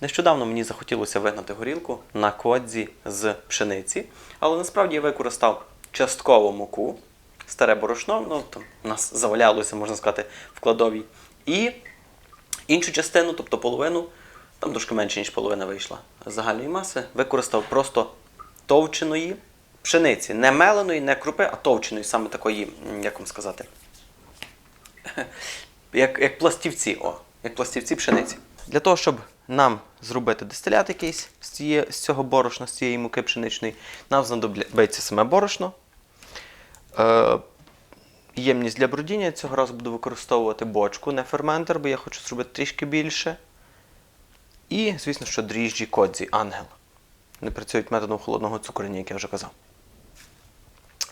Нещодавно мені захотілося вигнати горілку на кодзі з пшениці, але насправді я використав частково муку, старе борошно, ну там у нас завалялося, можна сказати, в кладовій. І іншу частину, тобто половину, там трошки менше, ніж половина вийшла загальної маси, використав просто товченої пшениці. Не меленої, не крупи, а товченої, саме такої, як вам сказати, як, як пластівці, о, як пластівці пшениці. Для того, щоб нам зробити дистилят якийсь з, цього борошна, з цієї муки пшеничної, нам знадобиться саме борошно. Е, ємність для бродіння цього разу буду використовувати бочку, не ферментер, бо я хочу зробити трішки більше. І, звісно, що дріжджі кодзі, ангел. Вони працюють методом холодного цукрення, як я вже казав.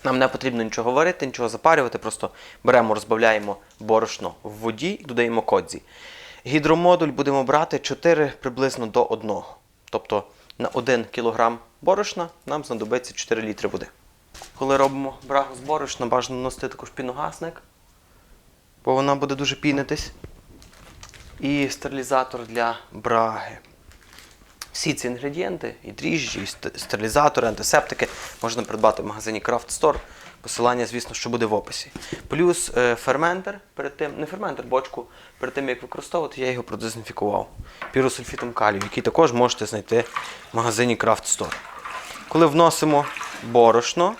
Нам не потрібно нічого варити, нічого запарювати, просто беремо, розбавляємо борошно в воді і додаємо кодзі. Гідромодуль будемо брати 4 приблизно до 1. Тобто на 1 кг борошна нам знадобиться 4 літри води. Коли робимо брагу з борошна, бажано носити також піногасник, бо вона буде дуже пінитись. І стерилізатор для браги. Всі ці інгредієнти, і дріжджі, і стерилізатори, антисептики можна придбати в магазині Craft Store. Посилання, звісно, що буде в описі. Плюс е, ферментер перед тим, не ферментер, бочку, перед тим як використовувати, я його продезінфікував піросульфітом калію, який також можете знайти в магазині Craft Store. Коли вносимо борошно,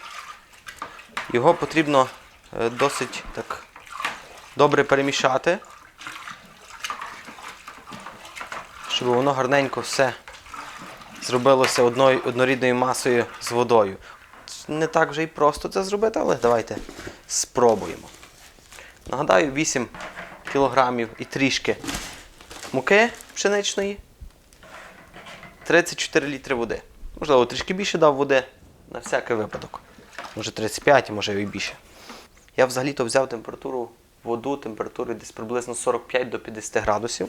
його потрібно е, досить так добре перемішати, щоб воно гарненько все зробилося одною, однорідною масою з водою. Не так вже і просто це зробити, але давайте спробуємо. Нагадаю, 8 кілограмів і трішки муки пшеничної, 34 літри води. Можливо, трішки більше дав води на всякий випадок. Може 35, може і більше. Я взагалі-то взяв температуру воду, температуру десь приблизно 45 до 50 градусів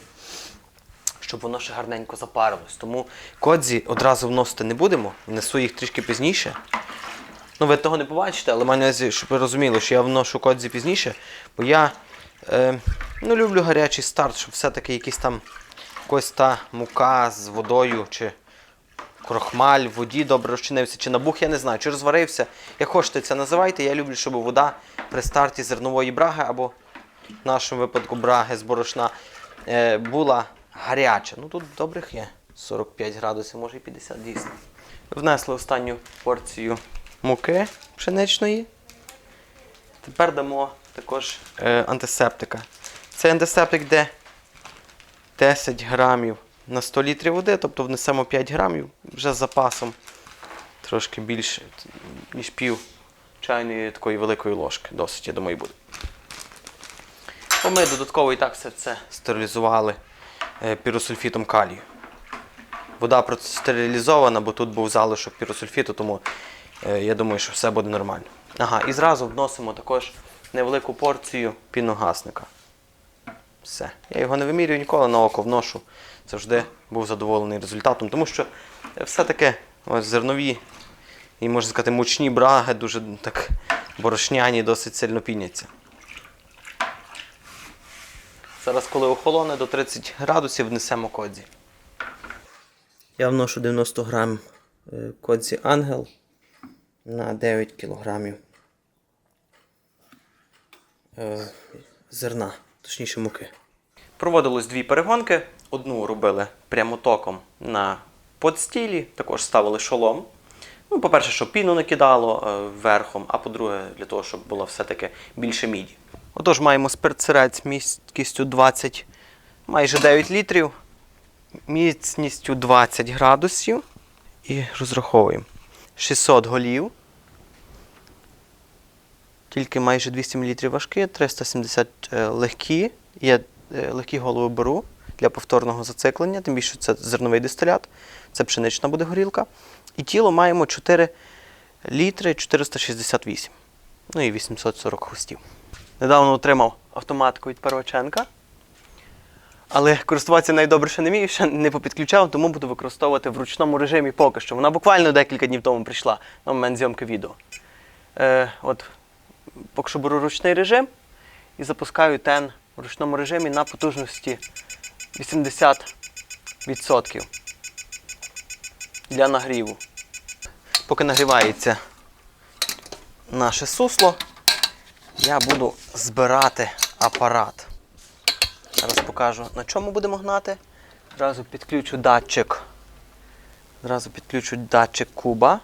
щоб воно ще гарненько запарилось. Тому кодзі одразу вносити не будемо, внесу їх трішки пізніше. Ну, ви того не побачите, але маю на щоб ви розуміли, що я вношу кодзі пізніше, бо я е, ну, люблю гарячий старт, щоб все-таки якийсь там якась та мука з водою, чи крохмаль в воді добре розчинився, чи набух, я не знаю, чи розварився. Як хочете це називайте, я люблю, щоб вода при старті зернової браги або в нашому випадку браги з борошна е, була гаряча. Ну тут добрих є 45 градусів, може і 50 дійсно. Внесли останню порцію муки пшеничної. Тепер дамо також е, антисептика. Цей антисептик йде 10 грамів на 100 літрів води, тобто внесемо 5 грамів вже з запасом трошки більше, ніж пів чайної такої великої ложки. Досить, я думаю, буде. Бо ми додатково і так все це стерилізували е, піросульфітом калію. Вода простерилізована, бо тут був залишок піросульфіту, тому я думаю, що все буде нормально. Ага, і зразу вносимо також невелику порцію піногасника. Все. Я його не вимірюю ніколи на око вношу. Завжди був задоволений результатом, тому що е, все-таки зернові і, можна сказати, мучні браги дуже так борошняні, досить сильно піняться. Зараз, коли охолоне до 30 градусів, внесемо кодзі. Я вношу 90 грам е, кодзі Ангел на 9 кілограмів е, зерна, точніше муки. Проводилось дві перегонки. Одну робили прямотоком на подстілі, також ставили шолом. Ну, по-перше, щоб піну не кидало е, верхом, а по-друге, для того, щоб було все-таки більше міді. Отож, маємо спиртсирець місткістю 20, майже 9 літрів, міцністю 20 градусів. І розраховуємо 600 голів. Тільки майже 200 мл важкі, 370 е, легкі. Я е, легкі голови беру для повторного зациклення, тим більше це зерновий дистилят, це пшенична буде горілка. І тіло маємо 4 літри 468. Ну і 840 хвостів. Недавно отримав автоматку від Перваченка. Але користуватися нею не вмію, ще не попідключав, тому буду використовувати в ручному режимі поки що. Вона буквально декілька днів тому прийшла на момент зйомки відео. Е, от, поки що беру ручний режим і запускаю тен в ручному режимі на потужності 80 відсотків для нагріву. Поки нагрівається наше сусло, я буду збирати апарат. Зараз покажу, на чому будемо гнати. Зразу підключу датчик. Зразу підключу датчик куба.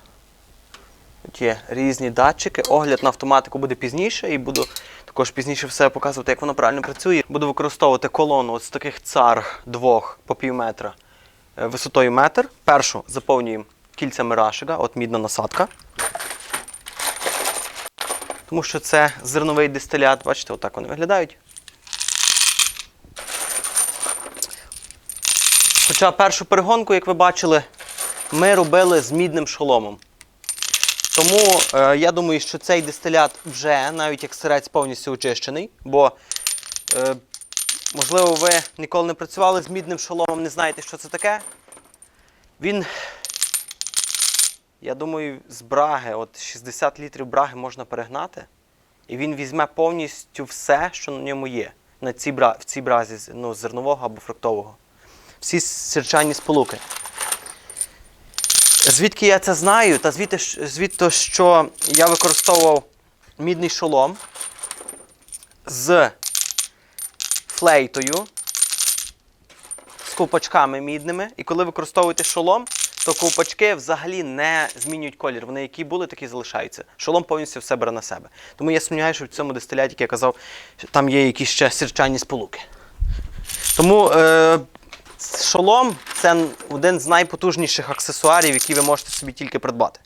Тут є різні датчики. Огляд на автоматику буде пізніше і буду також пізніше все показувати, як воно правильно працює. Буду використовувати колону з таких цар двох по пів метра е, висотою метр. Першу заповнюємо кільцями рашига, от мідна насадка. Тому що це зерновий дистилят, бачите, отак вони виглядають. Хоча першу перегонку, як ви бачили, ми робили з мідним шоломом. Тому е, я думаю, що цей дистилят вже, навіть як сирець, повністю очищений, бо, е, можливо, ви ніколи не працювали з мідним шоломом, не знаєте, що це таке. Він, я думаю, з браги, от 60 літрів браги можна перегнати, і він візьме повністю все, що на ньому є, на цій в цій бразі ну, зернового або фруктового. Всі сірчані сполуки. Звідки я це знаю? Та звідти, звідти, що я використовував мідний шолом з флейтою, з ковпачками мідними. І коли використовуєте шолом, то ковпачки взагалі не змінюють колір. Вони які були, такі залишаються. Шолом повністю все бере на себе. Тому я сумніваюся, що в цьому дистиляті, як я казав, там є якісь ще сірчані сполуки. Тому е, шолом це один з найпотужніших аксесуарів, які ви можете собі тільки придбати.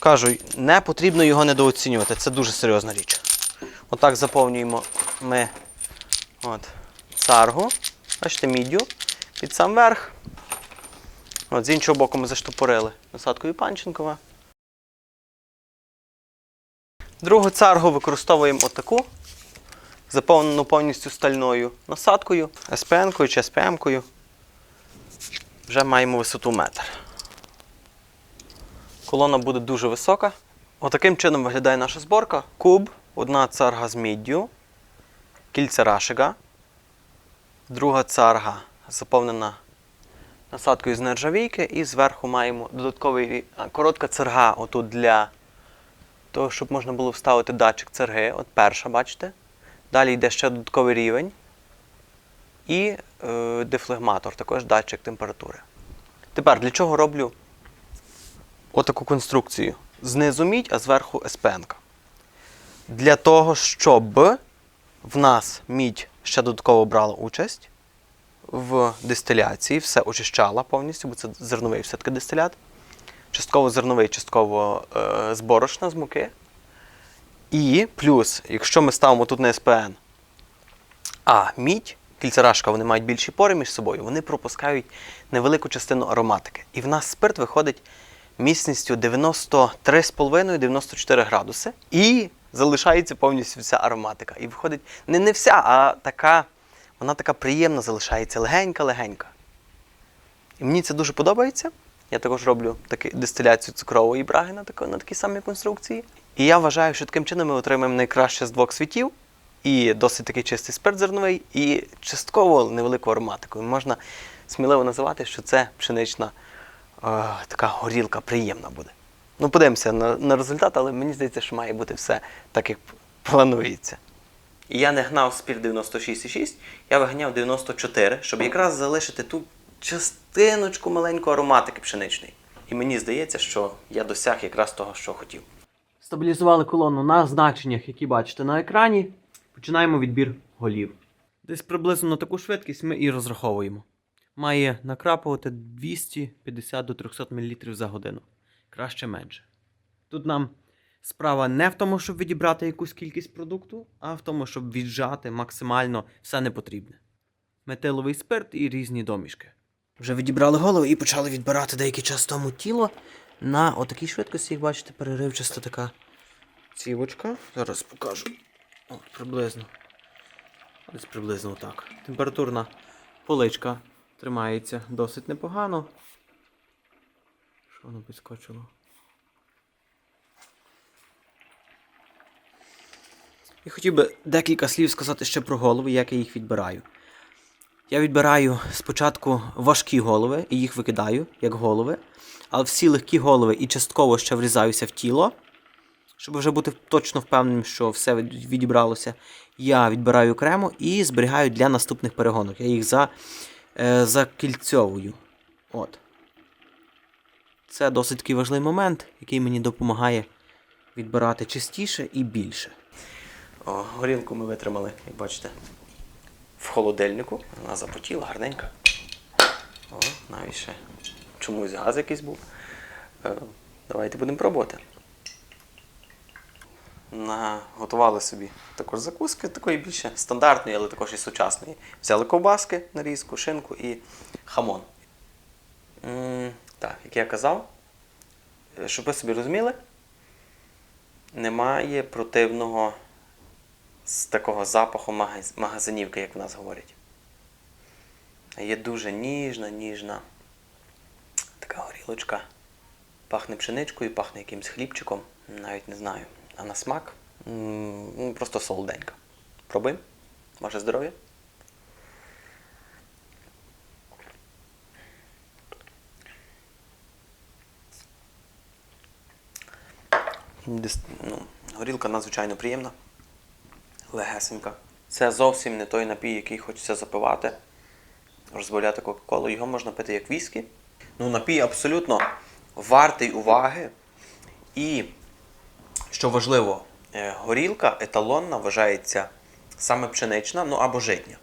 Кажу, не потрібно його недооцінювати, це дуже серйозна річ. Отак заповнюємо ми от, царгу, бачите, міддю під сам верх. От, з іншого боку ми заштопорили насадкою Панченкова. Другу царгу використовуємо отаку заповнену повністю стальною насадкою, СПН-кою чи СПМ-кою. Вже маємо висоту метр. Колона буде дуже висока. Отаким чином виглядає наша зборка. Куб, одна царга з міддю, кільця рашига, друга царга заповнена насадкою з нержавійки, і зверху маємо додатковий коротка церга отут для того, щоб можна було вставити датчик церги. От перша, бачите? Далі йде ще додатковий рівень. І е, дефлегматор, також датчик температури. Тепер для чого роблю отаку конструкцію? Знизу мідь, а зверху СПН. Для того, щоб в нас мідь ще додатково брала участь в дистиляції, все очищала повністю, бо це зерновий все-таки дистилят. Частково зерновий, частково е, з борошна, з муки. І плюс, якщо ми ставимо тут на СПН, а мідь, кільцерашка, вони мають більші пори між собою, вони пропускають невелику частину ароматики. І в нас спирт виходить міцністю 93,5-94 градуси. І залишається повністю вся ароматика. І виходить не, не вся, а така, вона така приємна залишається, легенька-легенька. І мені це дуже подобається. Я також роблю таки, дистиляцію цукрової браги на такій самій конструкції. І я вважаю, що таким чином ми отримаємо найкраще з двох світів. І досить такий чистий спирт зерновий, і частково невелику ароматику. Можна сміливо називати, що це пшенична е, така горілка приємна буде. Ну, подивимося на, на результат, але мені здається, що має бути все так, як планується. Я не гнав спір 96,6, я виганяв 94, щоб якраз залишити ту частиночку маленької ароматики пшеничної. І мені здається, що я досяг якраз того, що хотів. Стабілізували колону на значеннях, які бачите на екрані. Починаємо відбір голів. Десь приблизно на таку швидкість ми і розраховуємо. Має накрапувати 250 до 300 мл за годину. Краще менше. Тут нам справа не в тому, щоб відібрати якусь кількість продукту, а в тому, щоб віджати максимально все непотрібне. Метиловий спирт і різні домішки. Вже відібрали голову і почали відбирати деякий час тому тіло на отакій швидкості, як бачите, переривчаста така цівочка. Зараз покажу. От, приблизно. Десь приблизно так. Температурна поличка тримається досить непогано. Що воно підскочило? І хотів би декілька слів сказати ще про голови, як я їх відбираю. Я відбираю спочатку важкі голови і їх викидаю як голови, але всі легкі голови і частково ще врізаюся в тіло, щоб вже бути точно впевненим, що все відібралося. Я відбираю окремо і зберігаю для наступних перегонок. Я їх за, е, закільцьовую. От. Це досить такий важливий момент, який мені допомагає відбирати частіше і більше. О, горілку ми витримали, як бачите, в холодильнику. Вона запотіла гарненька. О, навіть ще чомусь газ якийсь був. Е, давайте будемо пробувати. Наготували собі також закуски, такої більше стандартної, але також і сучасної. Взяли ковбаски, нарізку, шинку і хамон. М, так, як я казав, е, щоб ви собі розуміли, немає противного з такого запаху магазинівки, як в нас говорять. Є дуже ніжна, ніжна така горілочка. Пахне пшеничкою, пахне якимось хлібчиком, навіть не знаю. А на смак просто солоденька. Пробуємо. Ваше здоров'я. Ну, горілка надзвичайно приємна, легесенька. Це зовсім не той напій, який хочеться запивати, розбавляти Кока-Колу. Його можна пити як віскі. Ну, напій абсолютно вартий уваги. І, що важливо, е, горілка еталонна вважається саме пшенична, ну або житня.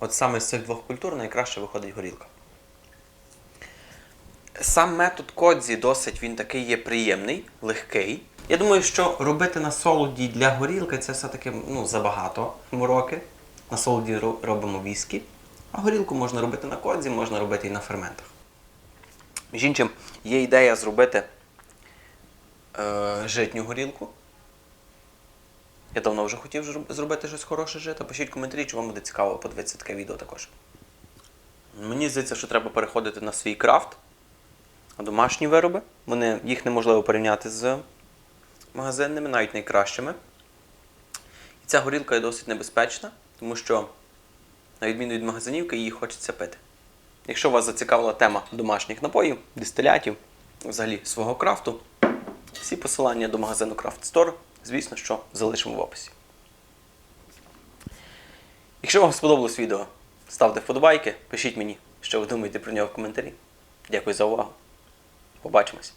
От саме з цих двох культур найкраще виходить горілка. Сам метод кодзі досить він такий є приємний, легкий. Я думаю, що робити на солоді для горілки це все-таки ну, забагато мороки. На солоді робимо віскі, а горілку можна робити на кодзі, можна робити і на ферментах. Між іншим, є ідея зробити е, житню горілку. Я давно вже хотів зробити щось хороше жито. Пишіть коментарі, чи вам буде цікаво подивитися таке відео також. Мені здається, що треба переходити на свій крафт. А домашні вироби, вони, їх неможливо порівняти з магазинними, навіть найкращими. І ця горілка є досить небезпечна, тому що, на відміну від магазинівки, її хочеться пити. Якщо вас зацікавила тема домашніх напоїв, дистилятів, взагалі свого крафту, всі посилання до магазину Craft Store, звісно, що залишимо в описі. Якщо вам сподобалось відео, ставте вподобайки, пишіть мені, що ви думаєте про нього в коментарі. Дякую за увагу. Побачимось!